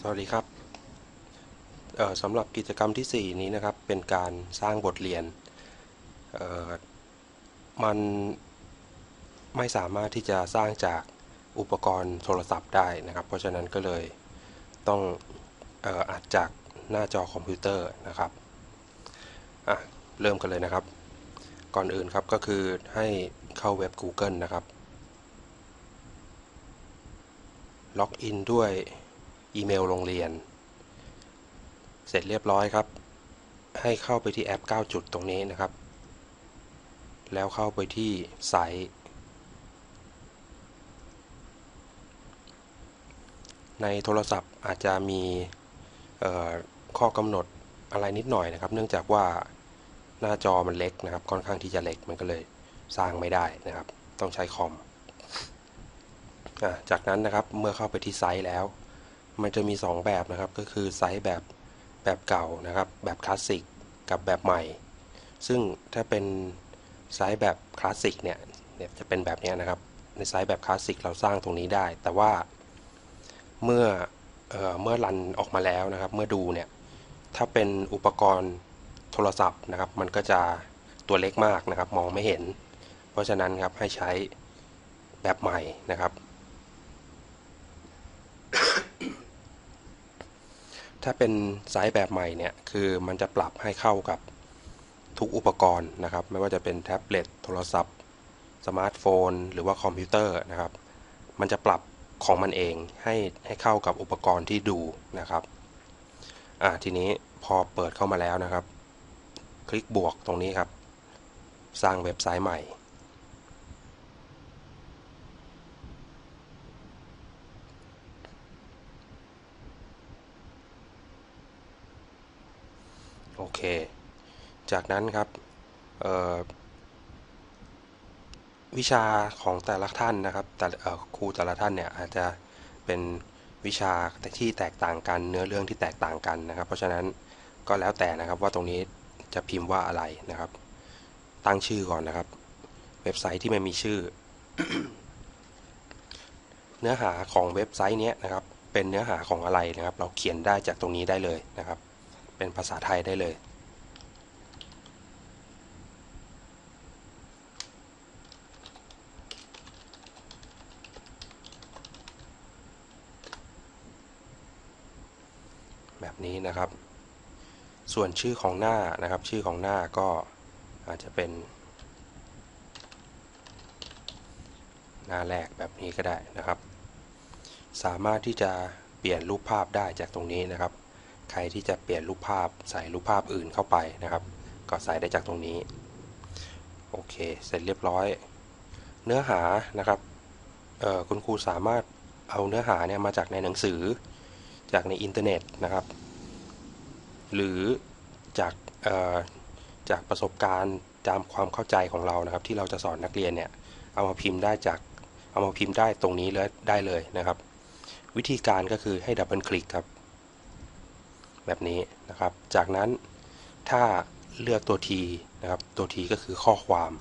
สวัสดีครับสำหรับกิจกรรมที่ 4 นี้นะครับเป็นการสร้างบทเรียน มันไม่สามารถที่จะสร้างจากอุปกรณ์โทรศัพท์ได้นะครับ เพราะฉะนั้นก็เลยต้องอ,อัดจากหน้าจอคอมพิวเตอร์นะครับเริ่มกันเลยนะครับ ก่อนอื่นครับก็คือให้เข้าเว็บ Google นะครับ ล็อกอินด้วย อีเมลโรงเรียน เสร็จเรียบร้อยครับ ให้เข้าไปที่แอป 9 จุดตรงนี้นะครับ แล้วเข้าไปที่ไซต์ ในโทรศัพท์อาจจะมีข้อกำหนดอะไรนิดหน่อยนะครับ เนื่องจากว่าหน้าจอมันเล็กนะครับ ค่อนข้างที่จะเล็กมันก็เลยสร้างไม่ได้นะครับ ต้องใช้คอม จากนั้นนะครับเมื่อเข้าไปที่ไซต์แล้ว มันจะมี 2 แบบนะครับ ก็คือไซต์แบบแบบเก่านะครับ แบบคลาสสิกกับแบบใหม่ ซึ่งถ้าเป็นไซต์แบบคลาสสิกเนี่ยเนี่ยจะเป็นแบบนี้นะครับ ในไซต์แบบคลาสสิกเราสร้างตรงนี้ได้ แต่ว่าเมื่อเออเมื่อรันออกมาแล้วนะครับ เมื่อดูเนี่ย ถ้าเป็นอุปกรณ์โทรศัพท์นะครับ มันก็จะตัวเล็กมากนะครับ มองไม่เห็น เพราะฉะนั้นครับให้ใช้แบบใหม่นะครับ ถ้าเป็นไซส์แบบใหม่เนี่ยคือมันจะปรับให้เข้ากับทุกอุปกรณ์นะครับ ไม่ว่าจะเป็นแท็บเล็ตโทรศัพท์ สมาร์ทโฟน หรือว่าคอมพิวเตอร์นะครับ มันจะปรับของมันเองให้ให้เข้ากับอุปกรณ์ที่ดูนะครับอ่าทีนี้พอเปิดเข้ามาแล้วนะครับ คลิกบวกตรงนี้ครับ สร้างเว็บไซต์ใหม่โอเค จากนั้นครับวิชาของแต่ละท่านนะครับแต่ครูแต่ละท่านเนี่ยอาจจะเป็นวิชาที่แตกต่างกันเนื้อเรื่องที่แตกต่างกันนะครับ เพราะฉะนั้นก็แล้วแต่นะครับว่าตรงนี้จะพิมพ์ว่าอะไรนะครับ ตั้งชื่อก่อนนะครับ เว็บไซต์ที่ไม่มีชื่อ เนื้อหาของเว็บไซต์นี้นะครับ เป็นเนื้อหาของอะไรนะครับ เราเขียนได้จากตรงนี้ได้เลยนะครับ เป็นภาษาไทยได้เลย นี้นะครับ ส่วนชื่อของหน้านะครับ ชื่อของหน้าก็อาจจะเป็น หน้าแรกแบบนี้ก็ได้นะครับ สามารถที่จะเปลี่ยนรูปภาพได้จากตรงนี้นะครับ ใครที่จะเปลี่ยนรูปภาพใส่รูปภาพอื่นเข้าไปนะครับ ก็ใส่ได้จากตรงนี้ โอเค เสร็จเรียบร้อย เนื้อหานะครับคุณครูสามารถเอาเนื้อหาเนี่ยมาจากในหนังสือจากในอินเทอร์เน็ตนะครับ หรือจากจากประสบการณ์ตามความเข้าใจของเรานะครับ ที่เราจะสอนนักเรียนเนี่ยเอามาพิมพ์ได้จากเอามาพิมพ์ได้ตรงนี้เลยได้เลยนะครับ วิธีการก็คือให้ดับเบิลคลิกครับ แบบนี้นะครับ จากนั้นถ้าเลือกตัว T นะครับ ตัว T ก็คือข้อความ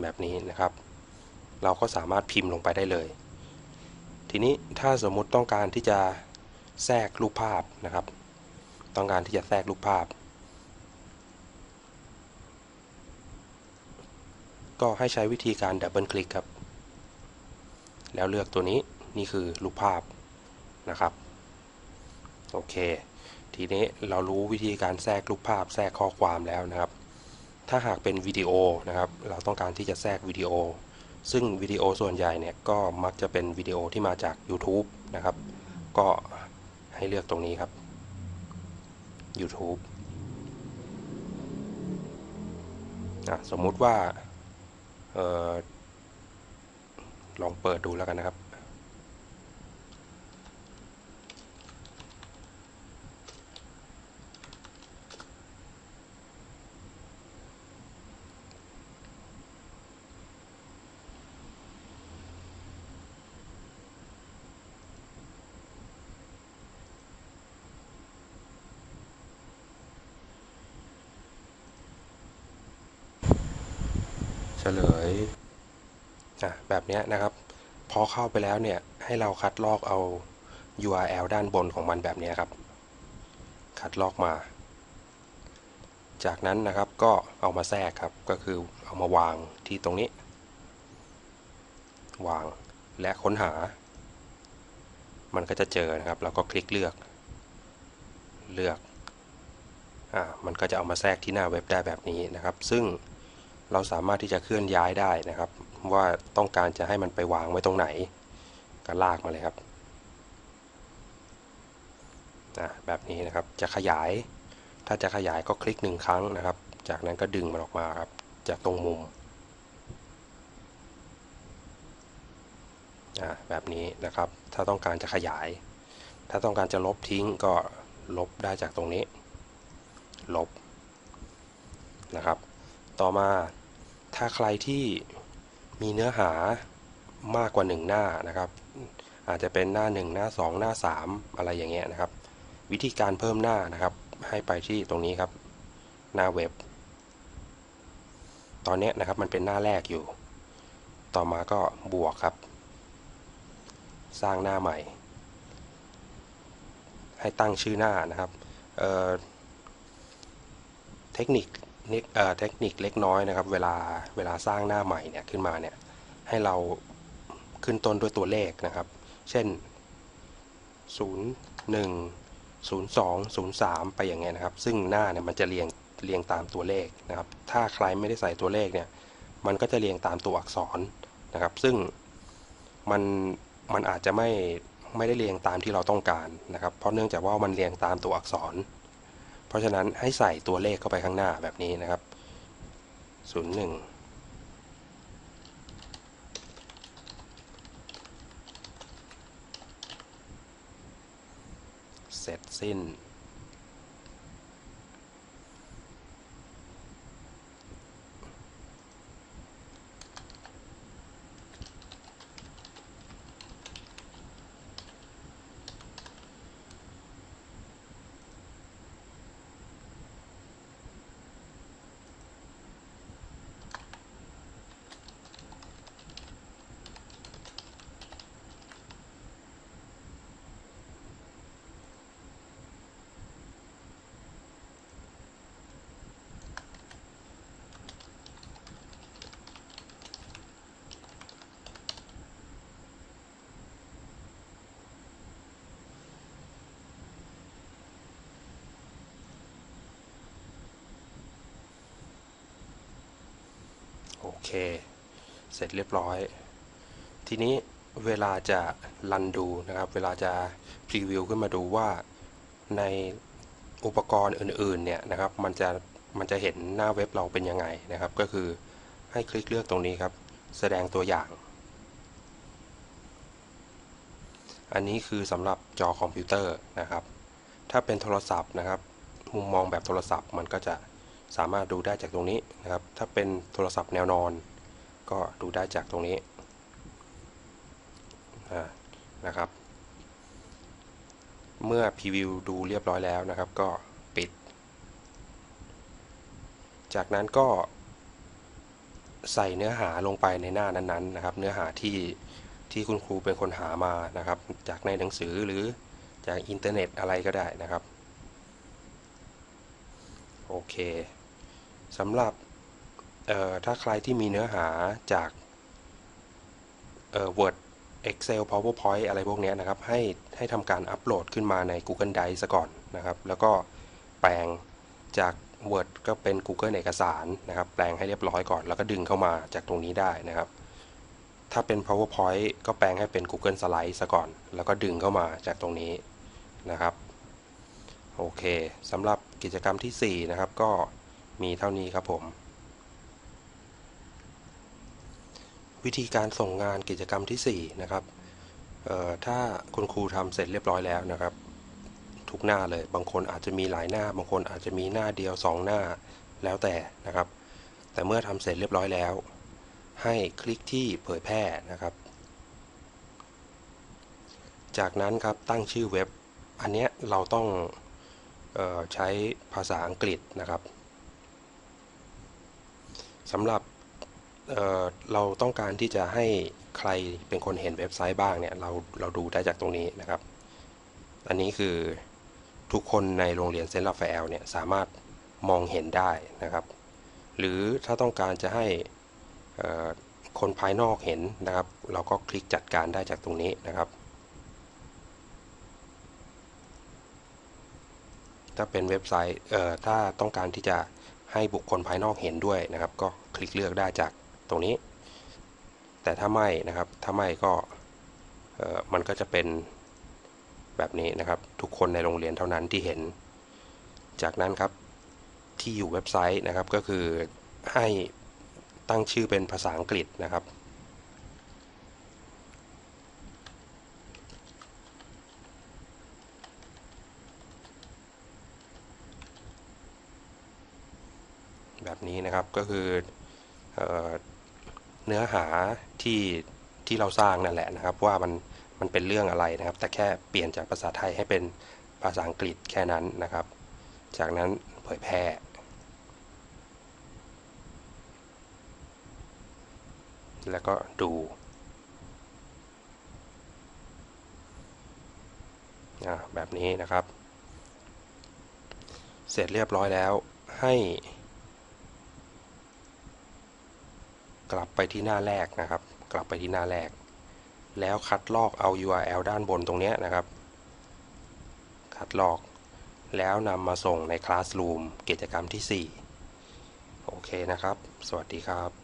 แบบนี้นะครับ เราก็สามารถพิมพ์ลงไปได้เลย ทีนี้ถ้าสมมุติต้องการที่จะแทรกรูปภาพนะครับ ต้องการที่จะแทรกรูปภาพ ก็ให้ใช้วิธีการดับเบิลคลิกครับ แล้วเลือกตัวนี้นี่คือรูปภาพนะครับ โอเค ทีนี้เรารู้วิธีการแทรกรูปภาพ แทรกข้อความแล้วนะครับ ถ้าหากเป็นวิดีโอนะครับ เราต้องการที่จะแทรกวิดีโอ ซึ่งวิดีโอส่วนใหญ่เนี่ยก็มักจะเป็นวิดีโอที่มาจาก YouTube นะครับ ก็ให้เลือกตรงนี้ครับ YouTube สมมุติว่าออลองเปิดดูแล้วกันนะครับ เฉลยอะแบบนี้นะครับพอเข้าไปแล้วเนี่ยให้เราคัดลอกเอา URL ด้านบนของมันแบบนี้ครับ คัดลอกมา จากนั้นนะครับก็เอามาแทรกครับก็คือเอามาวางที่ตรงนี้ วางและค้นหา มันก็จะเจอนะครับแล้วก็คลิกเลือก เลือกอ่ามันก็จะเอามาแทรกที่หน้าเว็บได้แบบนี้นะครับ ซึ่ง เราสามารถที่จะเคลื่อนย้ายได้นะครับ ว่าต้องการจะให้มันไปวางไว้ตรงไหน ก็ลากมาเลยครับนะแบบนี้นะครับจะขยาย ถ้าจะขยายก็คลิกหนึ่งครั้งนะครับ จากนั้นก็ดึงมันออกมาครับจากตรงมุมแบบนี้นะครับ ถ้าต้องการจะขยาย ถ้าต้องการจะลบทิ้งก็ลบได้จากตรงนี้ ลบนะครับ ต่อมา ถ้าใครที่มีเนื้อหามากกว่า 1 หน้านะครับ อาจจะเป็นหน้า 1 หน้า 2 หน้า 3 อะไรอย่างเงี้ยนะครับ วิธีการเพิ่มหน้านะครับ ให้ไปที่ตรงนี้ครับ หน้าเว็บ ตอนนี้นะครับมันเป็นหน้าแรกอยู่ ต่อมาก็บวกครับ สร้างหน้าใหม่ ให้ตั้งชื่อหน้านะครับเเทคนิค เทคนิคเล็กน้อยนะครับ เวลาเวลาสร้างหน้าใหม่เนี่ยขึ้นมาเนี่ยให้เราขึ้นต้นด้วยตัวเลขนะครับ เช่น 0 1 0 2 0 3 ไปอย่างเงี้ยนะครับ ซึ่งหน้าเนี่ยมันจะเรียงเรียงตามตัวเลขนะครับ ถ้าใครไม่ได้ใส่ตัวเลขเนี่ย มันก็จะเรียงตามตัวอักษรนะครับ ซึ่งมันมันอาจจะไม่ไม่ได้เรียงตามที่เราต้องการนะครับ เพราะเนื่องจากว่ามันเรียงตามตัวอักษร เพราะฉะนั้นให้ใส่ตัวเลขเข้าไปข้างหน้าแบบนี้นะครับ 01เสร็จสิ้น เค เสร็จเรียบร้อย ทีนี้เวลาจะรันดูนะครับ เวลาจะพรีวิวขึ้นมาดูว่าในอุปกรณ์อื่นๆเนี่ยนะครับ มันจะมันจะเห็นหน้าเว็บเราเป็นยังไงนะครับ ก็คือให้คลิกเลือกตรงนี้ครับ แสดงตัวอย่าง อันนี้คือสำหรับจอคอมพิวเตอร์นะครับ ถ้าเป็นโทรศัพท์นะครับ มุมมองแบบโทรศัพท์มันก็จะ สามารถดูได้จากตรงนี้นะครับ ถ้าเป็นโทรศัพท์แนวนอน ก็ดูได้จากตรงนี้นะครับ เมื่อพรีวิวดูเรียบร้อยแล้วนะครับ ก็ปิด จากนั้นก็ใส่เนื้อหาลงไปในหน้านั้นๆนะครับ เนื้อหาที่ที่คุณครูเป็นคนหามานะครับ จากในหนังสือหรือจากอินเทอร์เน็ตอะไรก็ได้นะครับ โอเค สำหรับถ้าใครที่มีเนื้อหาจาก Word Excel PowerPoint อะไรพวกนี้นะครับ ให้ให้ทำการอัปโหลดขึ้นมาใน Google Drive ซะก่อนนะครับ แล้วก็แปลงจาก Word ก็เป็น Google เอกสารนะครับ แปลงให้เรียบร้อยก่อน แล้วก็ดึงเข้ามาจากตรงนี้ได้นะครับ ถ้าเป็น PowerPoint ก็แปลงให้เป็น Google Slide ซะก่อน แล้วก็ดึงเข้ามาจากตรงนี้นะครับ โอเคสำหรับกิจกรรมที่ 4 นะครับก็ มีเท่านี้ครับผม วิธีการส่งงานกิจกรรมที่ 4 นะครับถ้าคุณครูทำเสร็จเรียบร้อยแล้วนะครับ ทุกหน้าเลยบางคนอาจจะมีหลายหน้า บางคนอาจจะมีหน้าเดียว 2 หน้าแล้วแต่นะครับ แต่เมื่อทำเสร็จเรียบร้อยแล้ว ให้คลิกที่เผยแพร่นะครับ จากนั้นครับตั้งชื่อเว็บ อันนี้เราต้องออใช้ภาษาอังกฤษนะครับ สำหรับเเราต้องการที่จะให้ใครเป็นคนเห็นเว็บไซต์บ้างเนี่ยเราเราดูได้จากตรงนี้นะครับ อันนี้คือทุกคนในโรงเรียนเซนต์ราฟาเอลเนี่ยสามารถมองเห็นได้นะครับ หรือถ้าต้องการจะให้คนภายนอกเห็นนะครับ เราก็คลิกจัดการได้จากตรงนี้นะครับ ถ้าเป็นเว็บไซต์ถ้าต้องการที่จะให้บุคคลภายนอกเห็นด้วยนะครับ ก็ คลิกเลือกได้จากตรงนี้ แต่ถ้าไม่นะครับ ถ้าไม่ก็มันก็จะเป็นแบบนี้นะครับ ทุกคนในโรงเรียนเท่านั้นที่เห็น จากนั้นครับที่อยู่เว็บไซต์นะครับก็คือให้ตั้งชื่อเป็นภาษาอังกฤษนะครับ แบบนี้นะครับก็คือ เนื้อหาที่ที่เราสร้างนั่นแหละนะครับ ว่ามันมันเป็นเรื่องอะไรนะครับ แต่แค่เปลี่ยนจากภาษาไทยให้เป็นภาษาอังกฤษแค่นั้นนะครับ จากนั้นเผยแพร่แล้วก็ดู แบบนี้นะครับ เสร็จเรียบร้อยแล้วให้ กลับไปที่หน้าแรกนะครับ กลับไปที่หน้าแรก แล้วคัดลอกเอา URL ด้านบนตรงนี้นะครับ คัดลอก แล้วนำมาส่งใน Classroom กิจกรรมที่ 4 โอเคนะครับ สวัสดีครับ